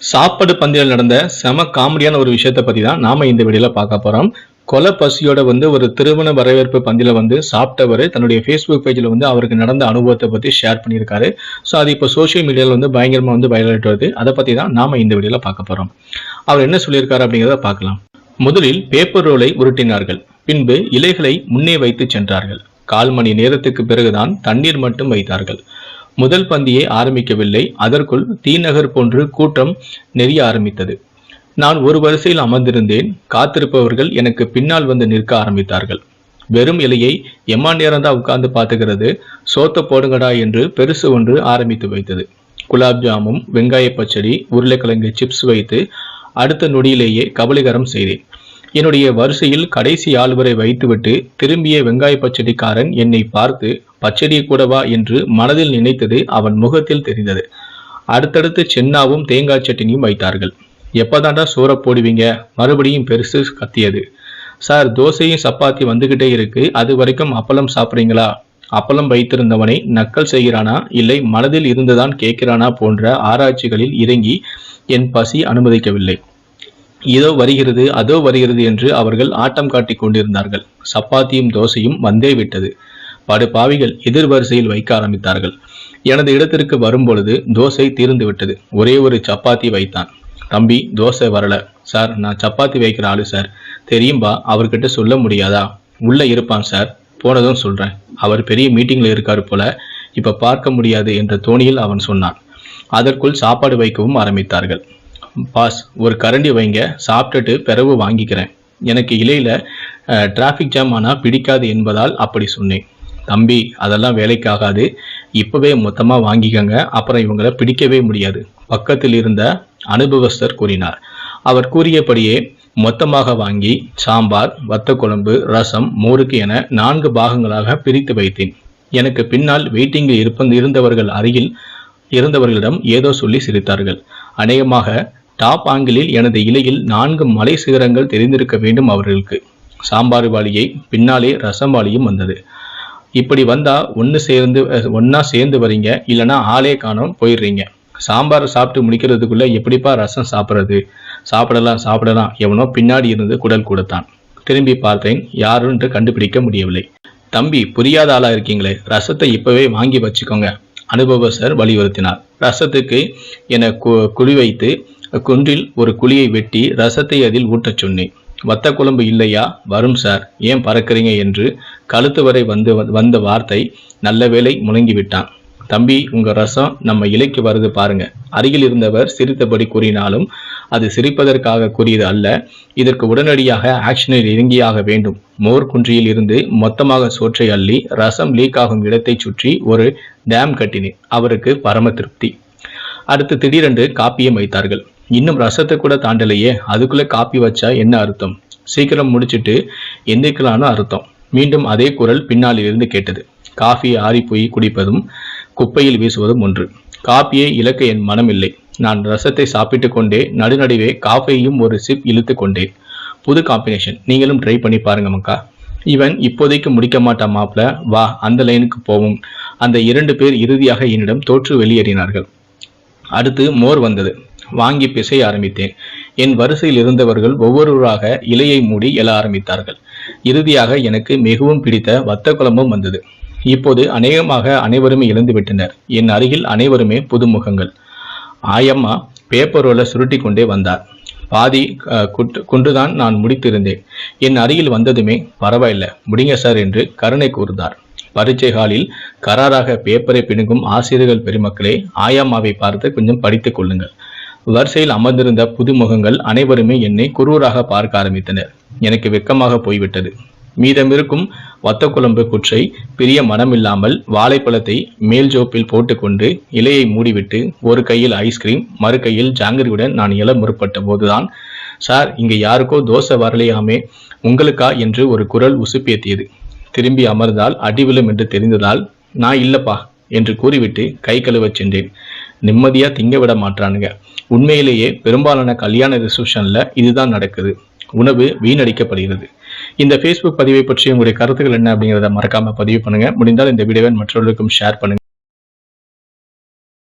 சாப்பாடு பந்தியில் நடந்த செம காமெடியான ஒரு விஷயத்தை பற்றி தான் நாம இந்த வீடியோவில் பார்க்க போறோம். கொலை பசியோட வந்து ஒரு திருமண வரவேற்பு பந்தியில் வந்து சாப்பிட்டவர் தன்னுடைய ஃபேஸ்புக் பேஜில் வந்து அவருக்கு நடந்த அனுபவத்தை பற்றி ஷேர் பண்ணியிருக்காரு. ஸோ அது இப்போ சோஷியல் மீடியாவில் வந்து பயங்கரமாக வந்து வைரலாகிட்டு வருது. அதை பற்றி தான் நாம இந்த வீடியோவில் பார்க்க போறோம். அவர் என்ன சொல்லியிருக்காரு அப்படிங்கிறத பார்க்கலாம். முதலில் பேப்பர் ரோலை உருட்டினார்கள். பின்பு இலைகளை முன்னே வைத்து சென்றார்கள். கால் மணி நேரத்துக்கு பிறகுதான் தண்ணீர் மட்டும் வைத்தார்கள். முதல் பந்தியை ஆரம்பிக்கவில்லை. அதற்குள் தீநகர் போன்று கூட்டம் நெறிய ஆரம்பித்தது. நான் ஒரு வரிசையில் அமர்ந்திருந்தேன். காத்திருப்பவர்கள் எனக்கு பின்னால் வந்து நிற்க ஆரம்பித்தார்கள். வெறும் இலையை எம்மா நேரம்தான் உட்கார்ந்து பார்த்துக்கிறது சோத்த போடுங்கடா என்று பெருசு ஒன்று ஆரம்பித்து வைத்தது. குலாப் ஜாமும் வெங்காய பச்சடி உருளைக்கிழங்கு சிப்ஸ் வைத்து அடுத்த நொடியிலேயே கபலிகரம் செய்தேன். என்னுடைய வரிசையில் கடைசி ஆள் வரை வைத்துவிட்டு திரும்பிய வெங்காய பச்சடிக்காரன் என்னை பார்த்து பச்சடி கூடவா என்று மனதில் நினைத்தது அவன் முகத்தில் தெரிந்தது. அடுத்தடுத்து சென்னாவும் தேங்காய் சட்னியும் வைத்தார்கள். எப்போதாண்டா சோற போடுவீங்க? மறுபடியும் பெருசு கத்தியது. சார் தோசையும் சப்பாத்தி வந்துகிட்டே இருக்கு. அது வரைக்கும் அப்பளம் சாப்பிட்றீங்களா? அப்பளம் வைத்திருந்தவனை நக்கல் செய்கிறானா? இல்லை மனதில் இருந்துதான் கேட்கிறானா? போன்ற ஆராய்ச்சிகளில் இறங்கி என் பசி அனுமதிக்கவில்லை. இதோ வருகிறது அதோ வருகிறது என்று அவர்கள் ஆட்டம் காட்டிக் கொண்டிருந்தார்கள். சப்பாத்தியும் தோசையும் வந்தே விட்டது. படு பாவிகள் எதிர் வரிசையில் வைக்க ஆரம்பித்தார்கள். எனது இடத்திற்கு வரும்பொழுது தோசை தீர்ந்து விட்டது. ஒரே ஒரு சப்பாத்தி வைத்தான். தம்பி தோசை வரல. சார் நான் சப்பாத்தி வைக்கிற ஆளு சார். தெரியும்பா அவர்கிட்ட சொல்ல முடியாதா? உள்ள இருப்பான் சார். போனதும் சொல்றேன். அவர் பெரிய மீட்டிங்ல இருக்காரு போல இப்ப பார்க்க முடியாது என்ற தோணியில் அவன் சொன்னான். அதற்குள் சாப்பாடு வைக்கவும் ஆரம்பித்தார்கள். பாஸ் ஒரு கரண்டி வைங்க சாப்பிட்டுட்டு பிறகு வாங்கிக்கிறேன். எனக்கு இலையில் டிராஃபிக் ஜாம் ஆனால் பிடிக்காது என்பதால் அப்படி சொன்னேன். தம்பி அதெல்லாம் வேலைக்காகாது. இப்போவே மொத்தமாக வாங்கிக்கங்க அப்புறம் இவங்களை பிடிக்கவே முடியாது. பக்கத்தில் இருந்த அனுபவஸ்தர் கூறினார். அவர் கூறியபடியே மொத்தமாக வாங்கி சாம்பார் வத்த குழம்பு ரசம் மோருக்கு என நான்கு பாகங்களாக பிரித்து வைத்தேன். எனக்கு பின்னால் வெயிட்டிங்கில் இருப்ப இருந்தவர்கள் அருகில் இருந்தவர்களிடம் ஏதோ சொல்லி சிரித்தார்கள். அநேகமாக டாப் ஆங்கிளில் எனது இலையில் நான்கு மலை சிகரங்கள் தெரிந்திருக்க வேண்டும் அவர்களுக்கு. சாம்பார் வாளியை பின்னாலே ரசம் வாளியும் வந்தது. இப்படி வந்தால் ஒன்று சேர்ந்து ஒன்றா சேர்ந்து வரீங்க இல்லைன்னா ஆளே காணோம் போயிடுறீங்க. சாம்பார் சாப்பிட்டு முடிக்கிறதுக்குள்ளே எப்படிப்பா ரசம் சாப்பிட்றது? சாப்பிடலாம் சாப்பிடலாம். எவனோ பின்னாடி இருந்து குடல் கொடுத்தான். திரும்பி பார்த்தேன் யாருன்ட்டு கண்டுபிடிக்க முடியவில்லை. தம்பி புரியாத ஆளா இருக்கீங்களே. ரசத்தை இப்பவே வாங்கி வச்சுக்கோங்க. அனுபவ சார் வலியுறுத்தினார். ரசத்துக்கு என கு- குழி வைத்து குன்றில் ஒரு குழியை வெட்டி ரசத்தை அதில் ஊட்டச் சொன்னேன். வத்த குழம்பு இல்லையா? வரும் சார். ஏன் பறக்கிறீங்க? என்று கழுத்து வரை வந்து வந்த வார்த்தை நல்ல வேளை முழங்கி விட்டான் தம்பி உங்க ரசம் நம்ம இலைக்கு வருது பாருங்க. அருகில் இருந்தவர் சிரித்தபடி கூறினாலும் அது சிரிப்பதற்காக கூறியது அல்ல. இதற்கு உடனடியாக ஆக்ஷனில் இறங்கியாக வேண்டும். மோர் குன்றியில் இருந்து மொத்தமாக சோற்றை அள்ளி ரசம் லீக் ஆகும் இடத்தை சுற்றி ஒரு டேம் கட்டினேன். அவருக்கு பரம திருப்தி. அடுத்து திடீரென்று காப்பியை வைத்தார்கள். இன்னும் ரசத்தை கூட தாண்டலையே. அதுக்குள்ள காப்பி வச்சா என்ன அர்த்தம்? சீக்கிரம் முடிச்சிட்டு எந்திரிக்கலான்னு அர்த்தம். மீண்டும் அதே குரல் பின்னாலிலிருந்து கேட்டது. காஃபி ஆறி போய் குடிப்பதும் குப்பையில் வீசுவதும் ஒன்று. காப்பியை இழக்க என் மனம் இல்லை நான் ரசத்தை சாப்பிட்டு கொண்டே நடுநடுவே காஃபியையும் ஒரு சிப் இழுத்து கொண்டேன். புது காம்பினேஷன் நீங்களும் ட்ரை பண்ணி பாருங்க மக்கா. இவன் இப்போதைக்கு முடிக்க மாட்டான் மாப்பிள. வா அந்த லைனுக்கு போவோம். அந்த இரண்டு பேர் இறுதியாக என்னிடம் தோற்று வெளியேறினார்கள். அடுத்து மோர் வந்தது. வாங்கி பிசைய ஆரம்பித்தேன். என் வரிசையில் இருந்தவர்கள் ஒவ்வொருவராக இலையை மூடி எழ ஆரம்பித்தார்கள். இறுதியாக எனக்கு மிகவும் பிடித்த வத்த குழம்பும் வந்தது. இப்போது அநேகமாக அனைவருமே இழந்துவிட்டனர் என் அருகில் அனைவருமே புதுமுகங்கள். ஆயம்மா பேப்பரோல சுருட்டி கொண்டே வந்தார். பாதி கொண்டுதான் குட்டு- நான் முடித்திருந்தேன். என் அருகில் வந்ததுமே பரவாயில்ல முடிங்க சார் என்று கருணை கூர்ந்தார். பரீட்சை ஹாலில் கராராக பேப்பரை பிணுங்கும் ஆசிரியர்கள் பெருமக்களே ஆயாமாவை பார்த்து கொஞ்சம் படித்துக் கொள்ளுங்கள். வரிசையில் அமர்ந்திருந்த புதுமுகங்கள் அனைவருமே என்னை குரூராக பார்க்க ஆரம்பித்தனர். எனக்கு வெட்கமாக போய்விட்டது. மீதமிருக்கும் வத்த குழம்பு குற்றை பிரிய மனமில்லாமல் வாழைப்பழத்தை மேல் ஜோப்பில் போட்டுக்கொண்டு இலையை மூடிவிட்டு ஒரு கையில் ஐஸ்கிரீம் மறு கையில் ஜாங்கிரியுடன் நான் எழ முற்பட்ட போதுதான். சார் இங்கே யாருக்கோ தோசை வரலையாமே உங்களுக்கா என்று ஒரு குரல் உசுப்பேத்தியது. திரும்பி அமர்ந்தால் அடிவிழும் என்று தெரிந்ததால் நான் இல்லப்பா என்று கூறிவிட்டு கை கழுவச் சென்றேன். நிம்மதியா திங்க விட மாட்டானுங்க. உண்மையிலேயே பெரும்பாலான கல்யாண ரிசப்ஷனில் இதுதான் நடக்குது. உணவு வீணடிக்கப்படுகிறது. இந்த ஃபேஸ்புக் பதிவை பற்றி உங்களுடைய கருத்துக்கள் என்ன அப்படிங்கிறத மறக்காம பதிவு பண்ணுங்க. முடிந்தால் இந்த வீடியோவை மற்றவர்களுக்கும் ஷேர் பண்ணுங்க.